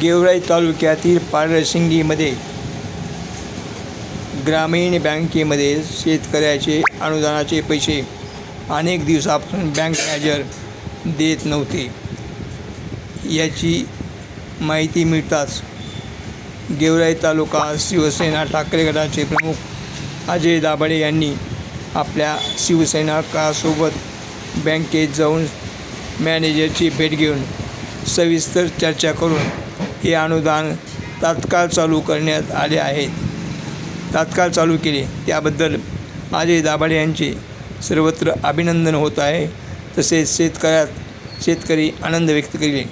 गेवराई तालुक्यातील पारसिंगीमध्ये ग्रामीण बँकेमध्ये शेतकऱ्याचे अनुदानाचे पैसे अनेक दिवसापासून बँक मॅनेजर देत नव्हते. याची माहिती मिळताच गेवराई तालुका शिवसेना ठाकरे गटाचे प्रमुख अजय दाभाडे यांनी आपल्या शिवसैनिकासोबत बँकेत जाऊन मॅनेजरची भेट घेऊन सविस्तर चर्चा करून हे अनुदान तात्काळ चालू करण्यात आले आहेत तात्काळ चालू केले. त्याबद्दल अजय दाभाडे यांचे सर्वत्र अभिनंदन होत आहे. तसेच शेतकऱ्यात शेतकरी आनंद व्यक्त केले